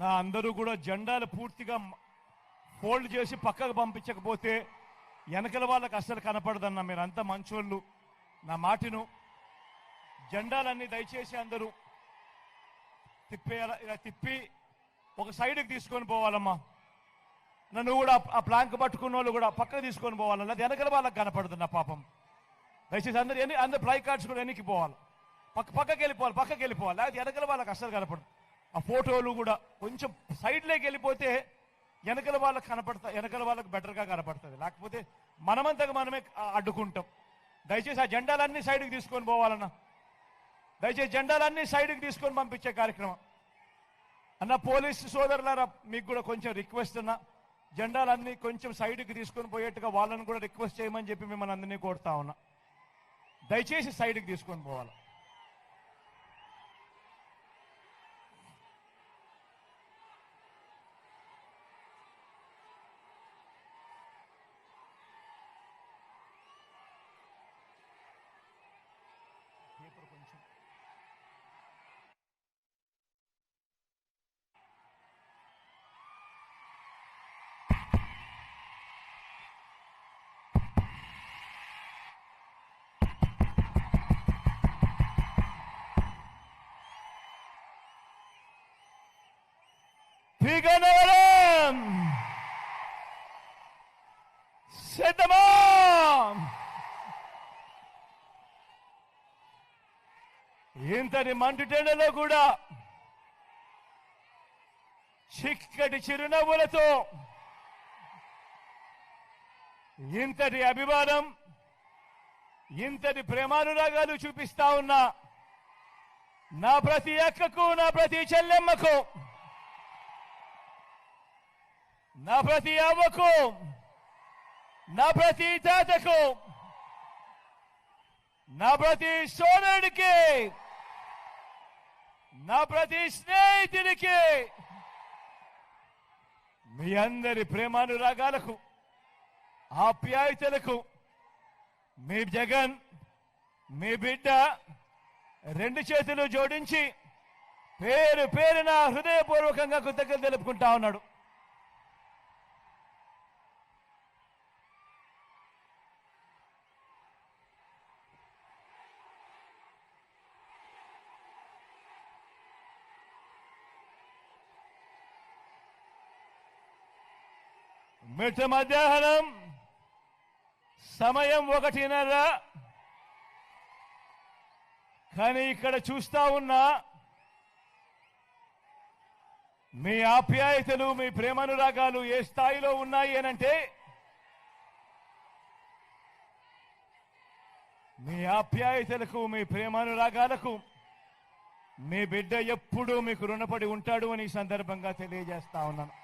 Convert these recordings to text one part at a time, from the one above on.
నా అందరూ కూడా జెండాలు పూర్తిగా ఫోల్డ్ చేసి పక్కకు పంపించకపోతే వెనకల వాళ్ళకి అస్సలు కనపడదన్న మీరు అంత మంచోళ్ళు. నా మాటిను జెండాలన్నీ దయచేసి అందరూ తిప్పేయాల ఇలా తిప్పి ఒక సైడ్కి తీసుకొని పోవాలమ్మా. నన్ను కూడా ఆ ప్లాంక్ పట్టుకున్న వాళ్ళు కూడా పక్కకు తీసుకొని పోవాలి అది వెనకల వాళ్ళకి కనపడదు నా పాపం. దయచేసి అందరు ఎన్ని అందరు ప్లై కార్డ్స్ కూడా వెనక్కి పోవాలి. పక్క పక్కకి వెళ్ళిపోవాలి పక్కకి వెళ్ళిపోవాలి లేకపోతే వెనకల వాళ్ళకి అస్సలు కనపడదు. ఆ ఫోటోలు కూడా కొంచెం సైడ్లోకి వెళ్ళిపోతే వెనకల వాళ్ళకి కనపడతా వెనకల వాళ్ళకి బెటర్గా కనపడుతుంది. లేకపోతే మనమంతగా మనమే అడ్డుకుంటాం. దయచేసి ఆ జెండాలన్నీ సైడ్కి తీసుకొని పోవాలన్నా. దయచేసి జెండాలన్నీ సైడ్కి తీసుకొని పంపించే కార్యక్రమం. అన్న పోలీస్ సోదరులారా మీకు కూడా కొంచెం రిక్వెస్ట్ అన్నా. జెండాలన్నీ కొంచెం సైడ్కి తీసుకొని పోయేట్టుగా వాళ్ళని కూడా రిక్వెస్ట్ చేయమని చెప్పి మిమ్మల్ని అందరినీ కోరుతా ఉన్నా. దయచేసి సైడ్కి తీసుకొని పోవాలి పేపర్ కొంచెం పీగనవరం సిద్ధమా ఇంతటి మంటుటెండలో కూడా చిక్కటి చిరునవ్వులతో ఇంతటి అభిమానం ఇంతటి ప్రేమానురాగాలు చూపిస్తా ఉన్నా నా ప్రతి అక్కకు నా ప్రతి చెల్లెమ్మకు నా ప్రతి అవ్వకు నా ప్రతి తాతకు నా ప్రతి సోదరుడికి నా ప్రతి స్నేహితుడికి మీ అందరి ప్రేమానురాగాలకు ఆప్యాయతలకు మీ జగన్ మీ బిడ్డ రెండు చేతులు జోడించి పేరు పేరున హృదయపూర్వకంగా కృతజ్ఞత తెలుపుకుంటా ఉన్నాడు. మిట్ట మధ్యాహ్నం సమయం ఒకటిన్నర. కానీ ఇక్కడ చూస్తా ఉన్నా మీ ఆప్యాయతలు మీ ప్రేమానురాగాలు ఏ స్థాయిలో ఉన్నాయి అనంటే మీ ఆప్యాయతలకు మీ ప్రేమానురాగాలకు మీ బిడ్డ ఎప్పుడూ మీకు రుణపడి ఉంటాడు అని సందర్భంగా తెలియజేస్తా ఉన్నాను.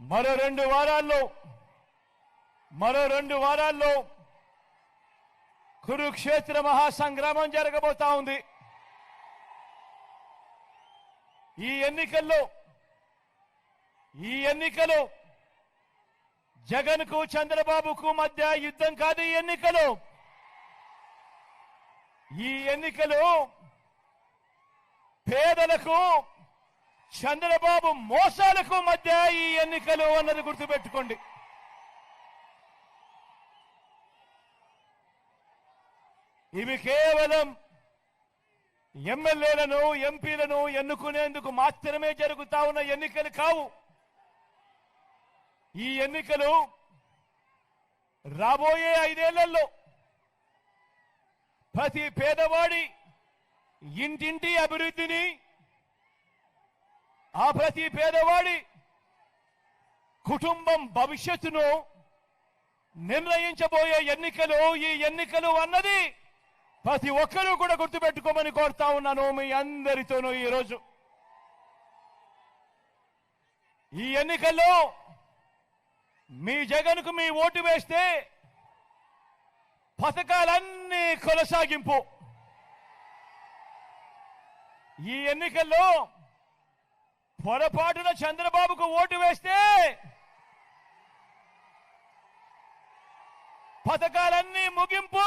మరో రెండు వారాల్లో మరో రెండు వారాల్లో కురుక్షేత్ర మహాసంగ్రామం జరగబోతా ఉంది. ఈ ఎన్నికల్లో ఈ ఎన్నికలో జగన్కు చంద్రబాబుకు మధ్య యుద్ధం కాదు ఈ ఎన్నికలు. ఈ ఎన్నికలు పేదలకు చంద్రబాబు మోసాలకు మధ్య ఈ ఎన్నికలు అన్నది గుర్తుపెట్టుకోండి. ఇవి కేవలం ఎమ్మెల్యేలను ఎంపీలను ఎన్నుకునేందుకు మాత్రమే జరుగుతా ఉన్న ఎన్నికలు కావు. ఈ ఎన్నికలు రాబోయే ఐదేళ్ళలో ప్రతి పేదవాడి ఇంటింటి అభివృద్ధిని ఆ ప్రతి పేదవాడి కుటుంబం భవిష్యత్తును నిర్ణయించబోయే ఎన్నికలు ఈ ఎన్నికలు అన్నది ప్రతి ఒక్కరూ కూడా గుర్తుపెట్టుకోమని కోరుతా ఉన్నాను మీ అందరితోనూ ఈరోజు. ఈ ఎన్నికల్లో మీ జగన్కు మీ ఓటు వేస్తే పథకాలన్నీ కొనసాగింపు. ఈ ఎన్నికల్లో పొరపాటున చంద్రబాబుకు ఓటు వేస్తే పథకాలన్నీ ముగింపు.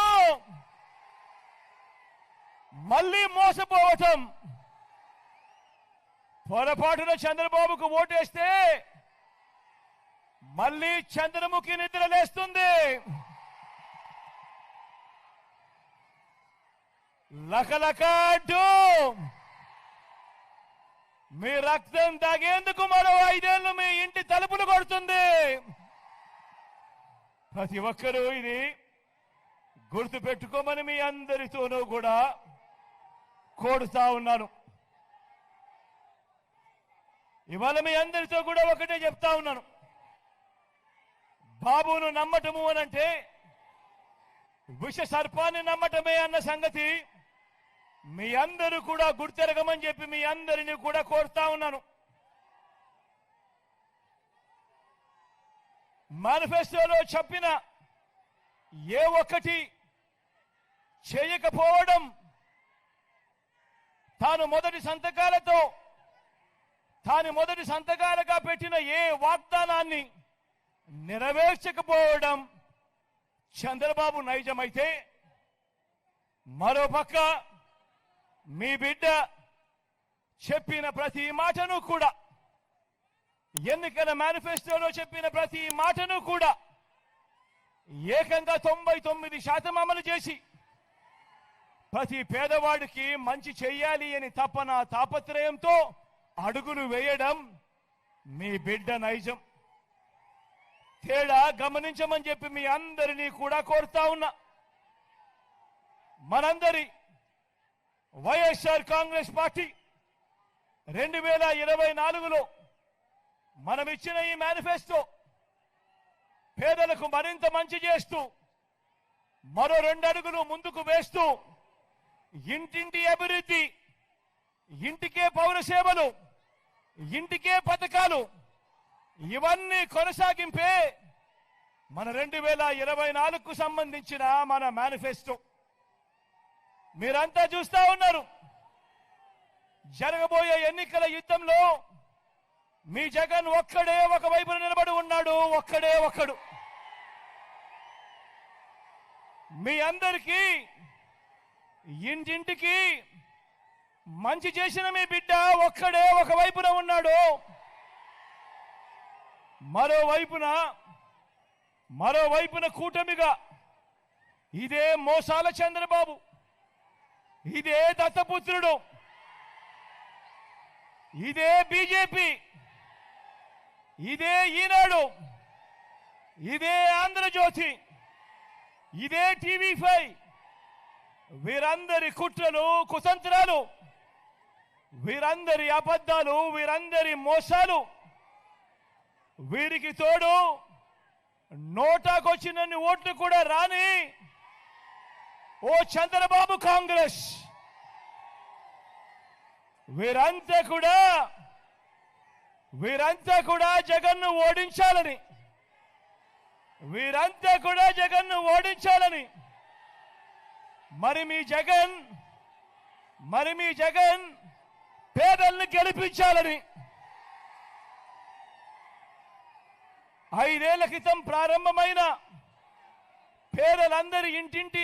మళ్ళీ మోసపోవటం. పొరపాటున చంద్రబాబుకు ఓటేస్తే మళ్ళీ చంద్రముఖి నిద్ర లేస్తుంది. లకలకాడు మీ రక్తం తాగేందుకు మరో ఐదేళ్ళు మీ ఇంటి తలుపులు కొడుతుంది. ప్రతి ఒక్కరూ ఇది గుర్తు పెట్టుకోమని మీ అందరితోనూ కూడా కోడుతా ఉన్నాను. ఇవాళ మీ అందరితో కూడా ఒకటే చెప్తా ఉన్నాను. బాబును నమ్మటము అనంటే విష సర్పాన్ని నమ్మటమే అన్న సంగతి మీ అందరూ కూడా గుర్తెరగమని చెప్పి మీ అందరినీ కూడా కోరుతా ఉన్నాను. మేనిఫెస్టోలో చెప్పిన ఏ ఒక్కటి చేయకపోవడం తాను మొదటి సంతకాలతో తాను మొదటి సంతకాలుగా పెట్టిన ఏ వాగ్దానాన్ని నెరవేర్చకపోవడం చంద్రబాబు నైజమైతే మరోపక్క మీ బిడ్డ చెప్పిన ప్రతి మాటను కూడా ఎన్నికల మేనిఫెస్టోలో చెప్పిన ప్రతి మాటను కూడా ఏకంగా తొంభై తొమ్మిది శాతం అమలు చేసి ప్రతి పేదవాడికి మంచి చెయ్యాలి అని తపన తాపత్రయంతో అడుగులు వేయడం మీ బిడ్డ నైజం. తేడా గమనించమని చెప్పి మీ అందరినీ కూడా కోరుతా ఉన్నా. మనందరి వైఎస్ఆర్ కాంగ్రెస్ పార్టీ రెండు వేల ఇరవై నాలుగులో మనం ఇచ్చిన ఈ మేనిఫెస్టో పేదలకు మరింత మంచి చేస్తూ మరో రెండు అడుగులు ముందుకు వేస్తూ ఇంటింటి అభివృద్ధి ఇంటికే పౌర సేవలు ఇంటికే పథకాలు ఇవన్నీ కొనసాగింపే మన రెండు వేల ఇరవై నాలుగుకు సంబంధించిన మన మేనిఫెస్టో. మీరంతా చూస్తా ఉన్నారు. జరగబోయే ఎన్నికల యుద్ధంలో మీ జగన్ ఒక్కడే ఒక వైపున నిలబడి ఉన్నాడు ఒక్కడే ఒక్కడు మీ అందరికీ ఇంటింటికి మంచి చేసిన మీ బిడ్డ ఒక్కడే ఒక వైపున ఉన్నాడు. మరోవైపున మరోవైపున కూటమిగా ఇదే మోసాల చంద్రబాబు. ఇదే దత్తపుత్రుడు. ఇదే బీజేపీ. ఇదే ఈనాడు. ఇదే ఆంధ్రజ్యోతి. ఇదే టీవీ ఫైవ్. వీరందరి కుట్రలు కుతంత్రాలు వీరందరి అబద్ధాలు వీరందరి మోసాలు వీరికి తోడు నోటాకొచ్చినన్ని ఓట్లు కూడా రాని ఓ చంద్రబాబు కాంగ్రెస్! వీరంతా కూడా వీరంతా కూడా జగన్ను ఓడించాలని! వీరంతా కూడా జగన్ను ఓడించాలని! మరి మీ జగన్ మరి మీ జగన్ పేదల్ని గెలిపించాలని! ఐదేళ్ళ క్రితం ప్రారంభమైన పేదలందరి ఇంటింటి